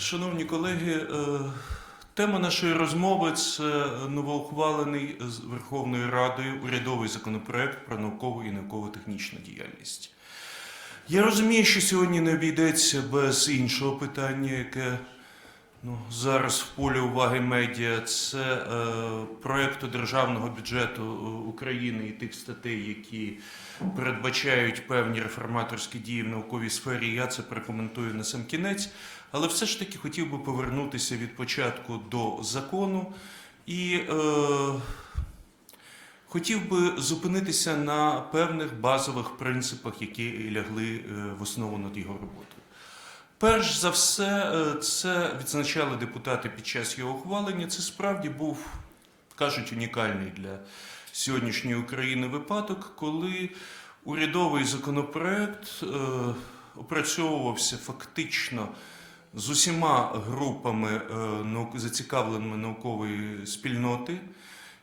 Шановні колеги, е, тема нашої розмови це новоухвалений з Верховною Радою урядовий законопроект про наукову і науково-технічну діяльність. Я розумію, що сьогодні не обійдеться без іншого питання, яке ну, зараз в полі уваги медіа. Це е, проекту державного бюджету е, України і тих статей, які передбачають певні реформаторські дії в науковій сфері. Я це прокоментую на сам кінець. Але все ж таки хотів би повернутися від початку до закону і е, хотів би зупинитися на певних базових принципах, які лягли е, в основу над його роботою. Перш за все, е, це відзначали депутати під час його ухвалення. Це справді був, кажуть, унікальний для сьогоднішньої України випадок, коли урядовий законопроект е, опрацьовувався фактично з усіма групами е, зацікавленими наукової спільноти.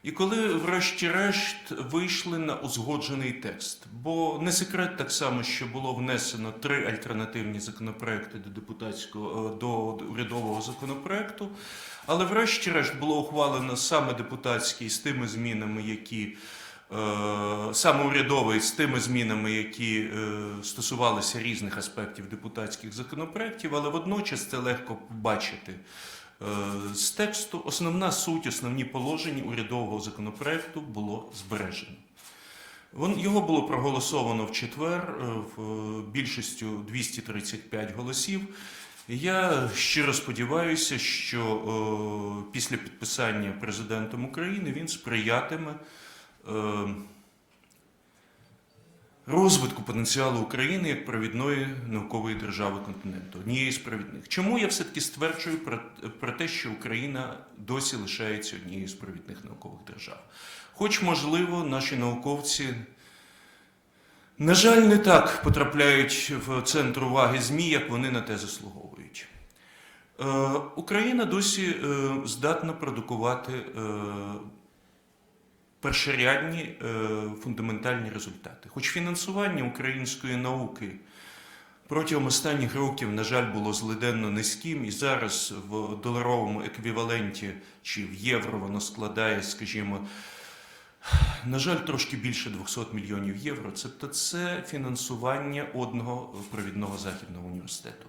І коли, врешті-решт, вийшли на узгоджений текст, бо не секрет так само, що було внесено три альтернативні законопроекти до депутатського е, до урядового законопроекту, але врешті-решт було ухвалено саме депутатський з тими змінами, які е, саме урядовий з тими змінами, які е, стосувалися різних аспектів депутатських законопроєктів, але водночас це легко побачити. Е, З тексту основна суть, основні положення урядового законопроекту було збережено. Його було проголосовано в четвер е, в е, більшістю 235 голосів. Я щиро сподіваюся, що після підписання президентом України він сприятиме розвитку потенціалу України як провідної наукової держави континенту, однієї з провідних. Чому я все-таки стверджую про, про те, що Україна досі лишається однією з провідних наукових держав? Хоч, можливо, наші науковці, на жаль, не так потрапляють в центр уваги ЗМІ, як вони на те заслуговують. Е, Україна досі е, здатна продукувати е, першорядні е, фундаментальні результати. Хоч фінансування української науки протягом останніх років, на жаль, було злиденно низьким, і зараз в доларовому еквіваленті чи в євро воно складає, скажімо, на жаль, трошки більше 200 мільйонів євро. Тобто це фінансування одного провідного західного університету.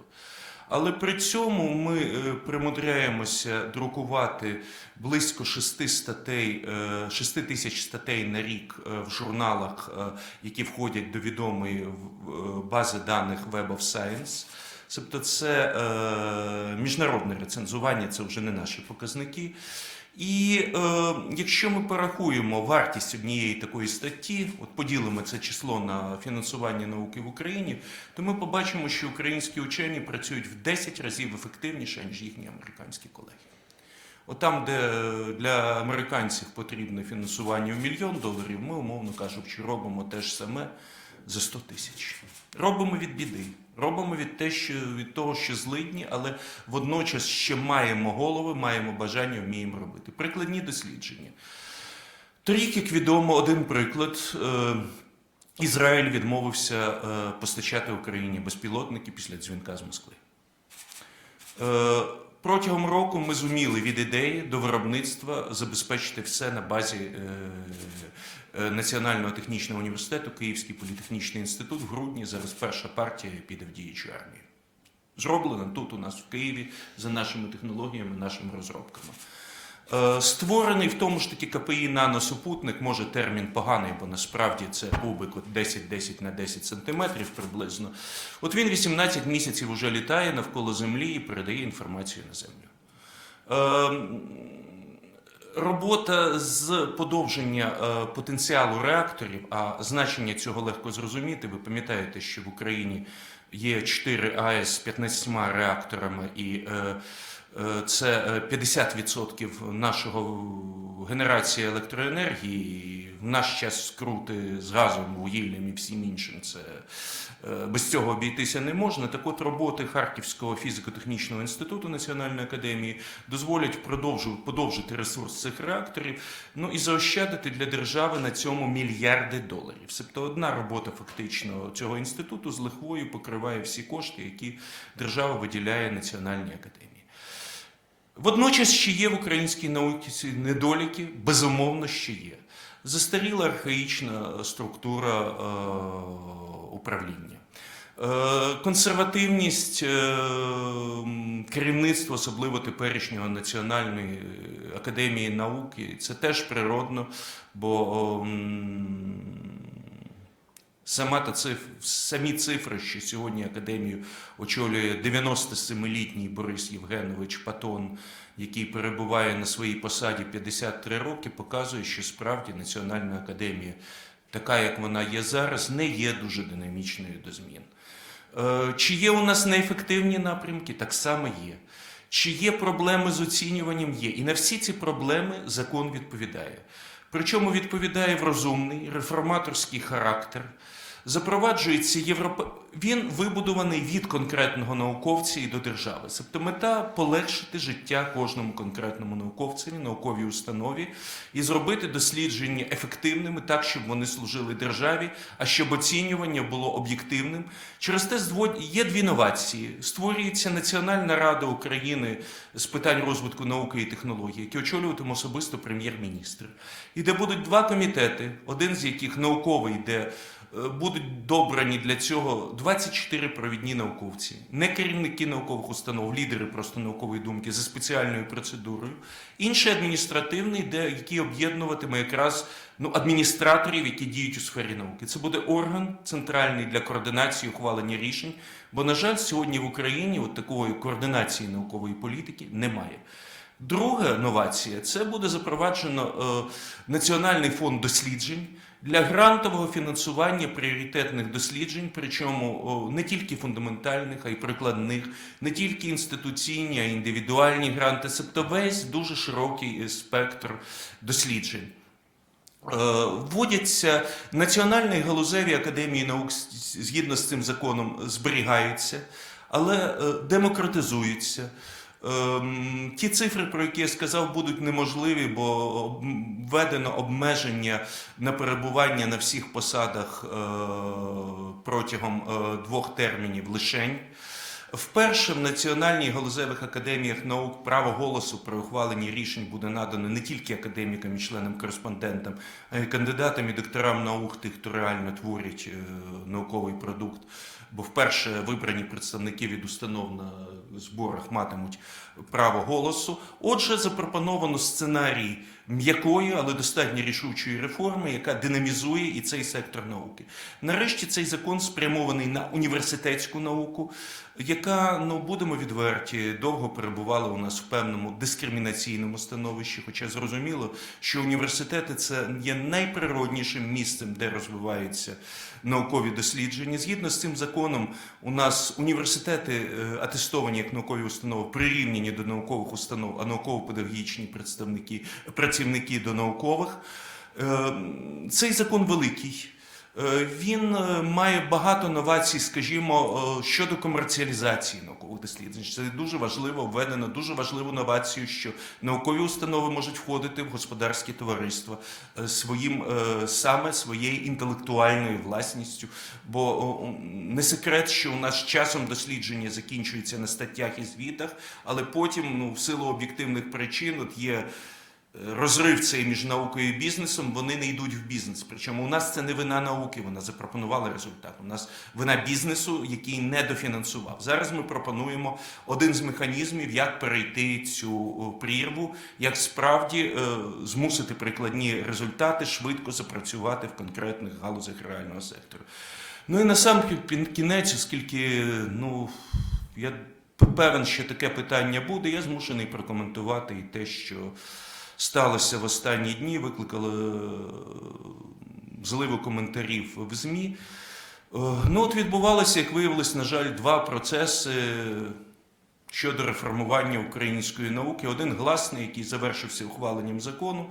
Але при цьому ми е, примудряємося друкувати близько 6 статей, 6 тисяч статей на рік е, в журналах, е, які входять до відомої е, бази даних Web of Science. Тобто це е, міжнародне рецензування, це вже не наші показники. І е, якщо ми порахуємо вартість однієї такої статті, от поділимо це число на фінансування науки в Україні, то ми побачимо, що українські учені працюють в 10 разів ефективніше, ніж їхні американські колеги. От там, де для американців потрібне фінансування в мільйон доларів, ми, умовно кажучи, робимо те ж саме за 100 тисяч. Робимо від біди, робимо від, те, що, від того, що злидні, але водночас ще маємо голови, маємо бажання, вміємо робити. Прикладні дослідження. Торік, як відомо, один приклад. Е, Ізраїль відмовився е, постачати Україні безпілотники після дзвінка з Москви. Е, Протягом року ми зуміли від ідеї до виробництва забезпечити все на базі Національного технічного університету, Київський політехнічний інститут. В грудні зараз перша партія піде в діючу армію. Зроблено тут у нас в Києві за нашими технологіями, нашими розробками. Е, Створений в тому ж таки КПІ наносупутник, може термін поганий, бо насправді це кубик 10-10 на 10 сантиметрів приблизно. От він 18 місяців уже літає навколо Землі і передає інформацію на Землю. Робота з подовження е, потенціалу реакторів, а значення цього легко зрозуміти. Ви пам'ятаєте, що в Україні є 4 АЕС з 15 реакторами, і е, це е, 50% нашого генерації електроенергії. В наш час скрути з газом, вугіллям і всім іншим. Це е, без цього обійтися не можна. Так от роботи Харківського фізико-технічного інституту Національної академії дозволять подовжити ресурс цих реакторів, ну і заощадити для держави на цьому мільярди доларів. Тобто одна робота фактично цього інституту з лихвою покриває всі кошти, які держава виділяє Національній академії. Водночас ще є в українській науці недоліки, безумовно, ще є. Застаріла архаїчна структура е, управління. Е, Консервативність е, керівництва, особливо теперішнього Національної академії науки, це теж природно, бо м, Сама та циф... самі цифри, що сьогодні академію очолює 97-літній Борис Євгенович Патон, який перебуває на своїй посаді 53 роки, показує, що справді Національна академія, така як вона є зараз, не є дуже динамічною до змін. Е, Чи є у нас неефективні напрямки? Так само є. Чи є проблеми з оцінюванням? Є. І на всі ці проблеми закон відповідає. Причому відповідає в розумний, реформаторський характер. Запроваджується Європа. Він вибудований від конкретного науковця і до держави. Тобто мета полегшити життя кожному конкретному науковцеві, науковій установі і зробити дослідження ефективними так, щоб вони служили державі, а щоб оцінювання було об'єктивним. Через те є дві новації. Створюється Національна рада України з питань розвитку науки і технологій, які очолюватиме особисто прем'єр-міністр. І де будуть два комітети, один з яких науковий, де будуть добрані для цього 24 провідні науковці, не керівники наукових установ, лідери просто наукової думки за спеціальною процедурою. Інший адміністративний, де який об'єднуватиме якраз ну, адміністраторів, які діють у сфері науки. Це буде орган центральний для координації ухвалення рішень. Бо, на жаль, сьогодні в Україні от такої координації наукової політики немає. Друга новація це буде запроваджено е, Національний фонд досліджень для грантового фінансування пріоритетних досліджень, причому не тільки фундаментальних, а й прикладних, не тільки інституційні, а й індивідуальні гранти, тобто весь дуже широкий е, спектр досліджень. Е, Вводяться національні галузеві академії наук згідно з цим законом зберігаються, але е, демократизуються. Ем, Ті цифри, про які я сказав, будуть неможливі, бо введено обмеження на перебування на всіх посадах е, протягом е, двох термінів лишень. Вперше в Національній галузевих академіях наук право голосу при ухваленні рішень буде надано не тільки академікам і членам-кореспондентам, а й кандидатам і докторам наук, тих, хто реально творить е, науковий продукт. Бо вперше вибрані представники від установ на зборах матимуть право голосу. Отже, запропоновано сценарій м'якої, але достатньо рішучої реформи, яка динамізує і цей сектор науки. Нарешті цей закон спрямований на університетську науку, яка, ну будемо відверті, довго перебувала у нас в певному дискримінаційному становищі. Хоча зрозуміло, що університети це є найприроднішим місцем, де розвиваються наукові дослідження. Згідно з цим законом, у нас університети е, атестовані як наукові установи, прирівняні до наукових установ, а науково-педагогічні представники, працівники до наукових. Е, Цей закон великий. Е, Він е, має багато новацій, скажімо, щодо комерціалізації наукових досліджень. Це дуже важливо, введено дуже важливу новацію, що наукові установи можуть входити в господарські товариства своїм саме своєю інтелектуальною власністю. Бо не секрет, що у нас часом дослідження закінчується на статтях і звітах, але потім, ну, в силу об'єктивних причин, от є розрив цей між наукою і бізнесом, вони не йдуть в бізнес. Причому у нас це не вина науки, вона запропонувала результат. У нас вина бізнесу, який не дофінансував. Зараз ми пропонуємо один з механізмів, як перейти цю прірву, як справді е, змусити прикладні результати швидко запрацювати в конкретних галузях реального сектору. Ну і на сам кін- кінець, оскільки ну, я певен, що таке питання буде, я змушений прокоментувати і те, що сталося в останні дні, викликало е, зливу коментарів в ЗМІ. Е, Ну, от відбувалося, як виявилось, на жаль, два процеси щодо реформування української науки. Один гласний, який завершився ухваленням закону,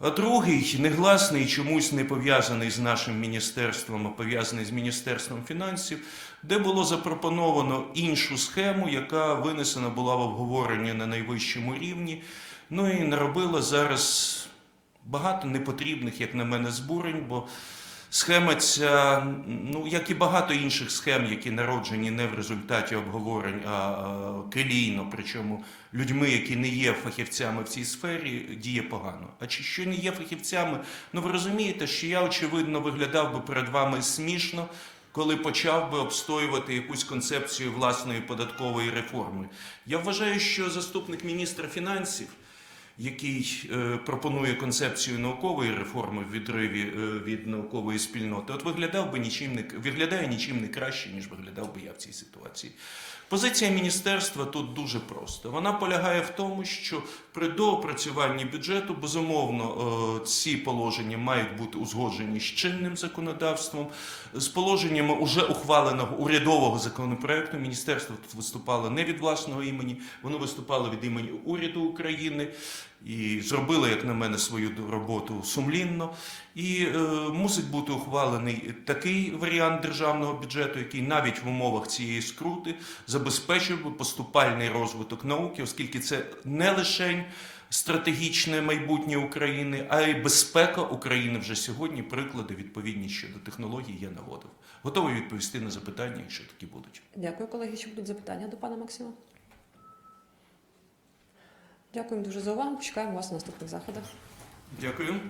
а другий негласний, чомусь не пов'язаний з нашим міністерством, а пов'язаний з Міністерством фінансів, де було запропоновано іншу схему, яка винесена була в обговорення на найвищому рівні. Ну і наробила зараз багато непотрібних, як на мене, збурень, бо Схема ця, ну як і багато інших схем, які народжені не в результаті обговорень, а келійно, причому людьми, які не є фахівцями в цій сфері, діє погано. А чи що не є фахівцями? Ну ви розумієте, що я очевидно виглядав би перед вами смішно. Коли почав би обстоювати якусь концепцію власної податкової реформи, я вважаю, що заступник міністра фінансів, який е, пропонує концепцію наукової реформи в відриві е, від наукової спільноти, от виглядав би нічим не виглядає нічим не краще, ніж виглядав би я в цій ситуації. Позиція міністерства тут дуже проста. Вона полягає в тому, що при доопрацюванні бюджету безумовно е, ці положення мають бути узгоджені з чинним законодавством, з положеннями уже ухваленого урядового законопроекту. Міністерство тут виступало не від власного імені, воно виступало від імені уряду України і зробило, як на мене, свою роботу сумлінно. І е, мусить бути ухвалений такий варіант державного бюджету, який навіть в умовах цієї скрути забезпечив би поступальний розвиток науки, оскільки це не лише стратегічне майбутнє України, а й безпека України вже сьогодні. Приклади відповідні щодо технологій я наводив. Готовий відповісти на запитання, якщо такі будуть. Дякую, колеги. Чи будуть запитання до пана Максима? Дякуємо дуже за увагу. Чекаємо вас на наступних заходах. Дякую.